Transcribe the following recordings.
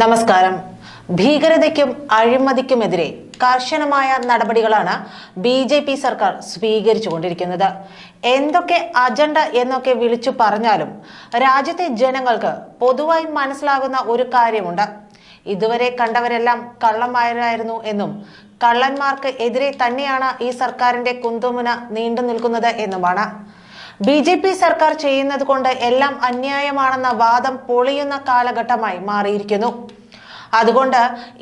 നമസ്കാരം. ഭീകരതയ്ക്കും അഴിമതിക്കുമെതിരെ കർശനമായ നടപടികളാണ് ബി ജെ പി സർക്കാർ സ്വീകരിച്ചുകൊണ്ടിരിക്കുന്നത്. എന്തൊക്കെ അജണ്ട എന്നൊക്കെ വിളിച്ചു പറഞ്ഞാലും രാജ്യത്തെ ജനങ്ങൾക്ക് പൊതുവായി മനസ്സിലാകുന്ന ഒരു കാര്യമുണ്ട്. ഇതുവരെ കണ്ടവരെല്ലാം കള്ളന്മാരായിരുന്നു എന്നും കള്ളന്മാർക്ക് എതിരെ തന്നെയാണ് ഈ സർക്കാരിന്റെ കുന്തുമുന നീണ്ടു നിൽക്കുന്നത് എന്നുമാണ്. ബി ജെ പി സർക്കാർ ചെയ്യുന്നത് കൊണ്ട് എല്ലാം അന്യായമാണെന്ന വാദം പൊളിയുന്ന കാലഘട്ടമായി മാറിയിരിക്കുന്നു. അതുകൊണ്ട്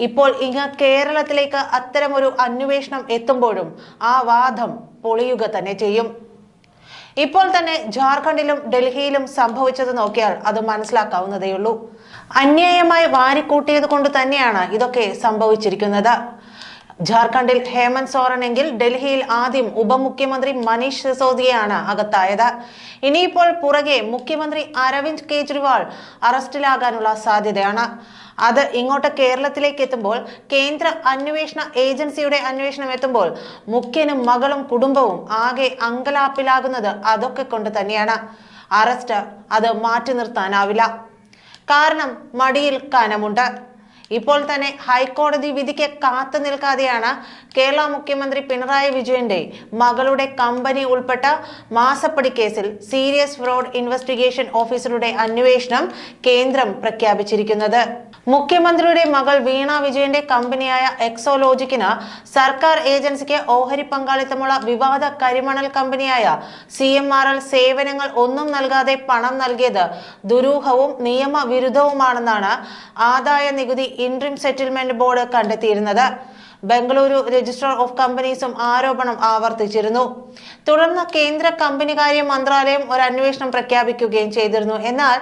ഇപ്പോൾ ഇങ്ങ് കേരളത്തിലേക്ക് അത്തരമൊരു അന്വേഷണം എത്തുമ്പോഴും ആ വാദം പൊളിയുക തന്നെ ചെയ്യും. ഇപ്പോൾ തന്നെ ജാർഖണ്ഡിലും ഡൽഹിയിലും സംഭവിച്ചത് നോക്കിയാൽ അത് മനസ്സിലാക്കാവുന്നതേയുള്ളൂ. അന്യായമായി വാരിക്കൂട്ടിയത് കൊണ്ട് തന്നെയാണ് ഇതൊക്കെ സംഭവിച്ചിരിക്കുന്നത്. ജാർഖണ്ഡിൽ ഹേമന്ത് സോറൻ എങ്കിൽ ഡൽഹിയിൽ ആദ്യം ഉപമുഖ്യമന്ത്രി മനീഷ് സിസോദിയയാണ് അകത്തായത്. ഇനിയിപ്പോൾ പുറകെ മുഖ്യമന്ത്രി അരവിന്ദ് കെജ്രിവാൾ അറസ്റ്റിലാകാനുള്ള സാധ്യതയാണ്. അത് ഇങ്ങോട്ട് കേരളത്തിലേക്ക് എത്തുമ്പോൾ കേന്ദ്ര അന്വേഷണ ഏജൻസിയുടെ അന്വേഷണം എത്തുമ്പോൾ മുഖ്യനും മകളും കുടുംബവും ആകെ അങ്കലാപ്പിലാകുന്നത് അതൊക്കെ കൊണ്ട് തന്നെയാണ്. അറസ്റ്റ് അത് മാറ്റി നിർത്താനാവില്ല. കാരണം മടിയിൽ കനമുണ്ട്. ഇപ്പോൾ തന്നെ ഹൈക്കോടതി വിധിക്ക് കാത്തു നിൽക്കാതെയാണ് കേരള മുഖ്യമന്ത്രി പിണറായി വിജയന്റെ മകളുടെ കമ്പനി ഉൾപ്പെട്ട മാസപ്പടി കേസിൽ സീരിയസ് ഫ്രോഡ് ഇൻവെസ്റ്റിഗേഷൻ ഓഫീസറുടെ അന്വേഷണം കേന്ദ്രം പ്രഖ്യാപിച്ചിരിക്കുന്നത്. മുഖ്യമന്ത്രിയുടെ മകൾ വീണ വിജയന്റെ കമ്പനിയായ എക്സോലോജിക്കിന് സർക്കാർ ഏജൻസിക്ക് ഓഹരി പങ്കാളിത്തമുള്ള വിവാദ കരിമണൽ കമ്പനിയായ സി എം ആർ എൽ സേവനങ്ങൾ ഒന്നും നൽകാതെ പണം നൽകിയത് ദുരൂഹവും നിയമവിരുദ്ധവുമാണെന്നാണ് ആദായ നികുതി ഇൻട്രിം സെറ്റിൽമെന്റ് ബോർഡ് കണ്ടെത്തിയിരുന്നത്. ബംഗളൂരു രജിസ്ട്രാർ ഓഫ് കമ്പനീസും ആരോപണം ആവർത്തിച്ചിരുന്നു. തുടർന്ന് കേന്ദ്ര കമ്പനികാര്യ മന്ത്രാലയം ഒരു അന്വേഷണം പ്രഖ്യാപിക്കുകയും ചെയ്തിരുന്നു. എന്നാൽ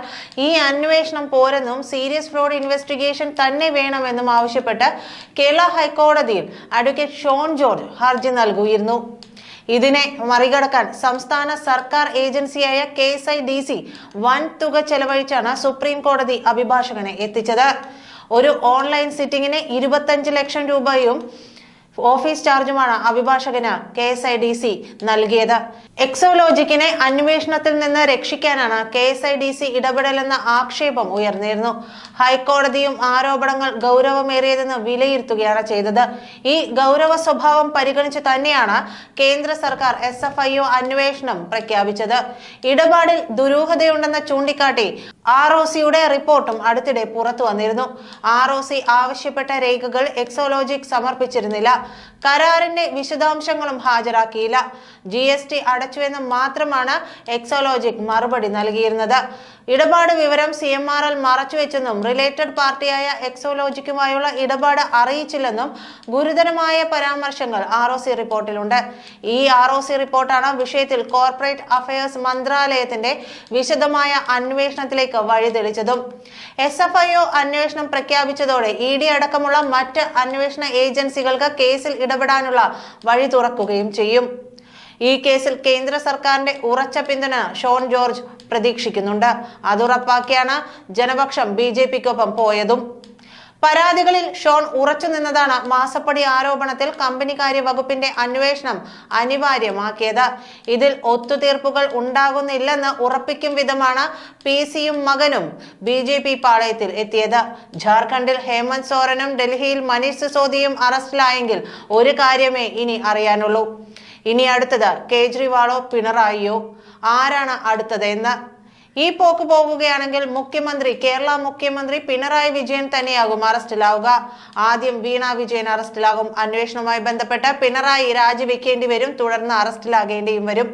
ഈ അന്വേഷണം പോരെന്നും സീരിയസ് ഫ്രോഡ് ഇൻവെസ്റ്റിഗേഷൻ തന്നെ വേണമെന്നും ആവശ്യപ്പെട്ട് കേരള ഹൈക്കോടതിയിൽ അഡ്വക്കേറ്റ് ഷോൺ ജോർജ് ഹർജി നൽകിയിരുന്നു. ഇതിനെ മറികടക്കാൻ സംസ്ഥാന സർക്കാർ ഏജൻസിയായ K S I D C വൻ തുക ചെലവഴിച്ചാണ് സുപ്രീം കോടതി അഭിഭാഷകനെ എത്തിച്ചത്. ഒരു ഓൺലൈൻ സിറ്റിംഗിന് ഇരുപത്തഞ്ച് ലക്ഷം രൂപയും ഓഫീസ് ചാർജുമാണ് അഭിഭാഷകന് K S I D C നൽകിയത്. എക്സോലോജിക്കിനെ അന്വേഷണത്തിൽ നിന്ന് രക്ഷിക്കാനാണ് K S I D C ഇടപെടലെന്ന ആക്ഷേപം ഉയർന്നിരുന്നു. ഹൈക്കോടതിയും ആരോപണങ്ങൾ ഗൗരവമേറിയതെന്ന് വിലയിരുത്തുകയാണ് ചെയ്തത്. ഈ ഗൗരവ സ്വഭാവം പരിഗണിച്ച് തന്നെയാണ് കേന്ദ്ര സർക്കാർ എസ് എഫ് ഐ ഒ അന്വേഷണം പ്രഖ്യാപിച്ചത്. ഇടപാടിൽ ദുരൂഹതയുണ്ടെന്ന് ചൂണ്ടിക്കാട്ടി ആർ ഒ സിയുടെ റിപ്പോർട്ടും അടുത്തിടെ പുറത്തു വന്നിരുന്നു. ആർ ഒ സി ആവശ്യപ്പെട്ട രേഖകൾ എക്സോലോജിക് സമർപ്പിച്ചിരുന്നില്ല. കരാറിന്റെ വിശദാംശങ്ങളും ഹാജരാക്കിയില്ല. ജി എസ് ടി അടച്ചുവെന്ന് മാത്രമാണ് എക്സോലോജിക് മറുപടി നൽകിയിരുന്നത്. ഇടപാട് വിവരം സി എം ആർ എൽ മറച്ചുവെച്ചെന്നും റിലേറ്റഡ് പാർട്ടിയായ എക്സോലോജിക്കുമായുള്ള ഇടപാട് അറിയിച്ചില്ലെന്നും ഗുരുതരമായ പരാമർശങ്ങൾ ആർ ഒ സി റിപ്പോർട്ടിലുണ്ട്. ഈ ആർ ഒ സി റിപ്പോർട്ടാണ് വിഷയത്തിൽ കോർപ്പറേറ്റ് അഫയേഴ്സ് മന്ത്രാലയത്തിന്റെ വിശദമായ അന്വേഷണത്തിലേക്ക് വഴിതെളിച്ചതും. എസ് എഫ് ഐ ഒ അന്വേഷണം പ്രഖ്യാപിച്ചതോടെ ഇ ഡി അടക്കമുള്ള മറ്റ് അന്വേഷണ ഏജൻസികൾക്ക് കേസിൽ ഇടപെടാനുള്ള വഴി തുറക്കുകയും ചെയ്യും. ഈ കേസിൽ കേന്ദ്ര സർക്കാരിന്റെ ഉറച്ച പിന്തുണ ഷോൺ ജോർജ് പ്രതീക്ഷിക്കുന്നുണ്ട്. അതുറപ്പാക്കിയാണ് ജനപക്ഷം ബി ജെ പിക്കൊപ്പം പോയതും. പരാതികളിൽ ഷോൺ ഉറച്ചു നിന്നതാണ് മാസപ്പടി ആരോപണത്തിൽ കമ്പനികാര്യ വകുപ്പിന്റെ അന്വേഷണം അനിവാര്യമാക്കിയത്. ഇതിൽ ഒത്തുതീർപ്പുകൾ ഉണ്ടാകുന്നില്ലെന്ന് ഉറപ്പിക്കും വിധമാണ് പി സിയും മകനും ബി ജെ പി പാളയത്തിൽ എത്തിയത്. ജാർഖണ്ഡിൽ ഹേമന്ത് സോറനും ഡൽഹിയിൽ മനീഷ് സിസോദിയും അറസ്റ്റിലായെങ്കിൽ ഒരു കാര്യമേ ഇനി അറിയാനുള്ളൂ. ഇനി അടുത്തത് കേജ്രിവാളോ പിണറായിയോ? ആരാണ് അടുത്തത് എന്ന് ഈ പോക്ക് പോകുകയാണെങ്കിൽ മുഖ്യമന്ത്രി കേരള മുഖ്യമന്ത്രി പിണറായി വിജയൻ തന്നെയാകും അറസ്റ്റിലാവുക. ആദ്യം വീണ വിജയൻ അറസ്റ്റിലാകും. അന്വേഷണവുമായി ബന്ധപ്പെട്ട് പിണറായി രാജിവെക്കേണ്ടി വരും. തുടർന്ന് അറസ്റ്റിലാകേണ്ടിയും വരും.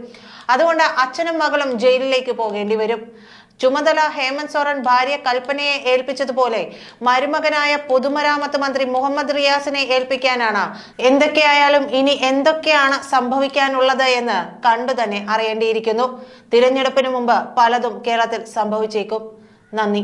അതുകൊണ്ട് അച്ഛനും മകളും ജയിലിലേക്ക് പോകേണ്ടി വരും. ചുമതല ഹേമന്ത് സോറൻ ഭാര്യ കൽപ്പനയെ ഏൽപ്പിച്ചതുപോലെ മരുമകനായ പൊതുമരാമത്ത് മന്ത്രി മുഹമ്മദ് റിയാസിനെ ഏൽപ്പിക്കാനാണ്. എന്തൊക്കെയായാലും ഇനി എന്തൊക്കെയാണ് സംഭവിക്കാനുള്ളത് എന്ന് കണ്ടു തന്നെ അറിയേണ്ടിയിരിക്കുന്നു. തിരഞ്ഞെടുപ്പിന് മുമ്പ് പലതും കേരളത്തിൽ സംഭവിച്ചേക്കും. നന്ദി.